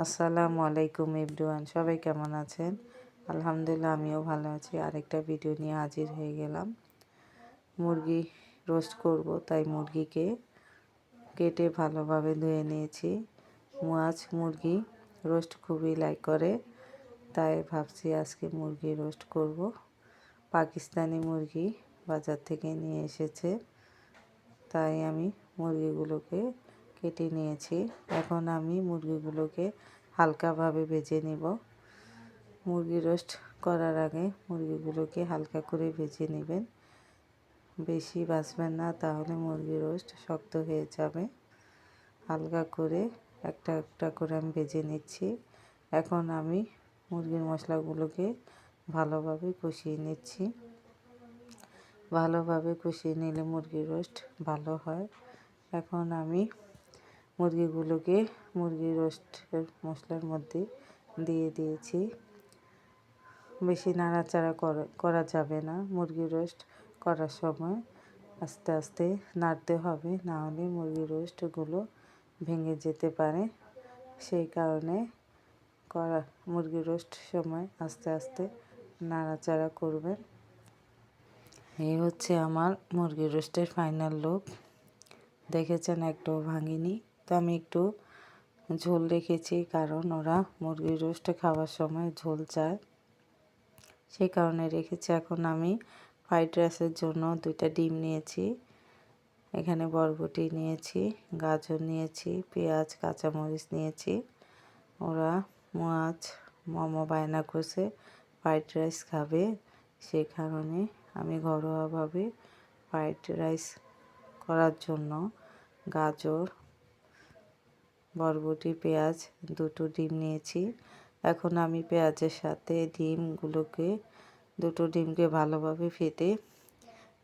আসসালামু আলাইকুম এভরিওয়ান, সবাই কেমন আছেন? আলহামদুলিল্লাহ, আমিও ভালো আছি। আরেকটা ভিডিও নিয়ে হাজির হয়ে গেলাম। মুরগি রোস্ট করব, তাই মুরগিকে কেটে ভালোভাবে ধুয়ে নিয়েছি। মাছ মুরগি রোস্ট খুবই লাইক করে, তাই ভাবছি আজকে মুরগি রোস্ট করব। পাকিস্তানি মুরগি বাজার থেকে নিয়ে এসেছে, তাই আমি মুরগিগুলোকে কেটে নিয়েছি। এখন আমি মুরগিগুলোকে হালকাভাবে ভেজে নেব। মুরগি রোস্ট করার আগে মুরগিগুলোকে হালকা করে ভেজে নেবেন। বেশি বাঁচবেন না, তাহলে মুরগি রোস্ট শক্ত হয়ে যাবে। হালকা করে একটা একটা করে আমি ভেজে নিচ্ছি। এখন আমি মুরগির মশলাগুলোকে ভালোভাবে কষিয়ে নিচ্ছি। ভালোভাবে কষিয়ে নিলে মুরগির রোস্ট ভালো হয়। এখন আমি মুরগিগুলোকে মুরগি রোস্টের মশলার মধ্যে দিয়ে দিয়েছি। বেশি নাড়াচাড়া করা যাবে না। মুরগি রোস্ট করার সময় আস্তে আস্তে নাড়তে হবে, না হলে মুরগি রোস্টগুলো ভেঙে যেতে পারে। সেই কারণে করা, মুরগি রোস্ট সময় আস্তে আস্তে নাড়াচাড়া করবেন। এই হচ্ছে আমার মুরগি রোস্টের ফাইনাল লুক। দেখেছেন একটাও ভাঙিনি। তো আমি একটু ঝোল রেখেছি, কারণ ওরা মুরগির রোস্ট খাওয়ার সময় ঝোল চায়। সেই কারণে রেখেছি। এখন আমি ফ্রাইড রাইসের জন্য দুইটা ডিম নিয়েছি। এখানে বরবটি নিয়েছি, গাজর নিয়েছি, পেঁয়াজ, কাঁচামরিচ নিয়েছি। ওরা মাছ, মোমো বায়না করছে, ফ্রাইড রাইস খাবে। সেই কারণে আমি ঘরোয়াভাবে ফ্রাইড রাইস করার জন্য গাজর বরবটি, পেঁয়াজ, দুটো ডিম নিয়েছি। এখন আমি পেঁয়াজের সাথে ডিমগুলোকে, দুটো ডিমকে ভালোভাবে ফেটে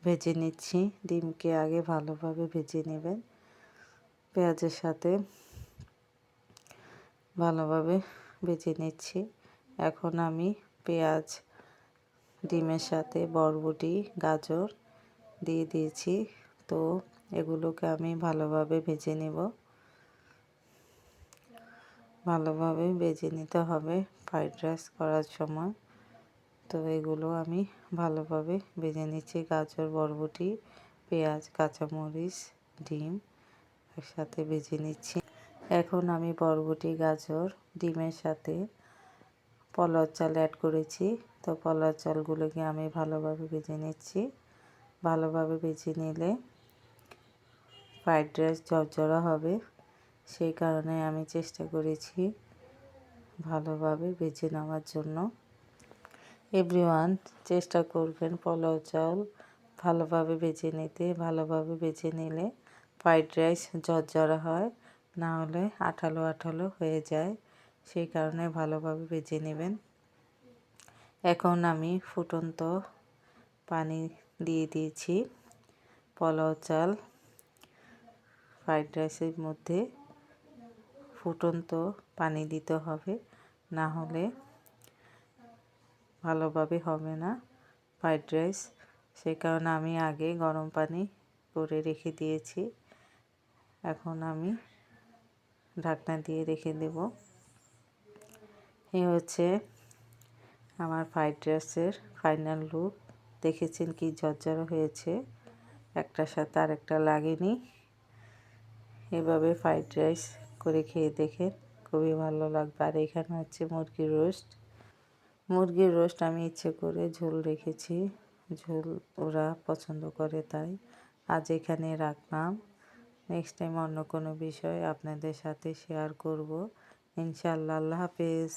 ভেজে নিচ্ছি। ডিমকে আগে ভালোভাবে ভেজে নেবেন। পেঁয়াজের সাথে ভালোভাবে ভেজে নিচ্ছি। এখন আমি পেঁয়াজ, ডিমের সাথে বরবটি, গাজর দিয়ে দিয়েছি। তো এগুলোকে আমি ভালোভাবে ভেজে নেব। ভালোভাবে ভেজে নিতে হবে ফ্রাইড রাইস করার সময়। তো এগুলো আমি ভালোভাবে ভেজে নিচ্ছি। গাজর, বরবটি, পেঁয়াজ, কাঁচামরিচ, ডিম একসাথে ভেজে নিচ্ছি। এখন আমি বরবটি, গাজর, ডিমের সাথে পলার চাল অ্যাড করেছি। তো পলার চালগুলোকে আমি ভালোভাবে ভেজে নিচ্ছি। ভালোভাবে ভেজে নিলে ফ্রাইড রাইস ঝরঝরা হবে। সেই কারণে আমি চেষ্টা করেছি ভালোভাবে বেছে নেওয়ার জন্য। এভরিওয়ান চেষ্টা করবেন পোলাও চাউল ভালোভাবে বেছে নিতে, ভালোভাবে বেছে নিলে ফ্রাইড রাইস ঝরঝরা হয়, না হলে আঠালো আঠালো হয়ে যায়। সেই কারণে ভালোভাবে বেছে নেবেন। এখন আমি ফুটন্ত পানি দিয়ে দিয়েছি পোলাও চাল ফ্রাইড রাইসের মধ্যে। ফুটন্ত পানি দিতে হবে। না হলে ভালোভাবে হবে না ফ্রাইড রাইস। সেই কারণে আমি আগে গরম পানি করে রেখে দিয়েছি। এখন আমি ঢাকনা দিয়ে রেখে দেব। এই হচ্ছে আমার ফ্রাইড রাইসের ফাইনাল লুক। দেখেছেন কি ঝরঝর হয়েছে। একটার সাথে আরেকটা লাগেনি। এভাবে ফ্রাইড রাইস করে খেয়ে দেখেন খুবই ভালো লাগবে। আর এখানে হচ্ছে মুরগির রোস্ট। মুরগির রোস্ট আমি ইচ্ছে করে ঝোল রেখেছি। ঝোল ওরা পছন্দ করে তাই। আজ এখানে রাখলাম। নেক্সট টাইম অন্য কোনো বিষয় আপনাদের সাথে শেয়ার করব। ইনশাল্লাহ আল্লাহ হাফেজ।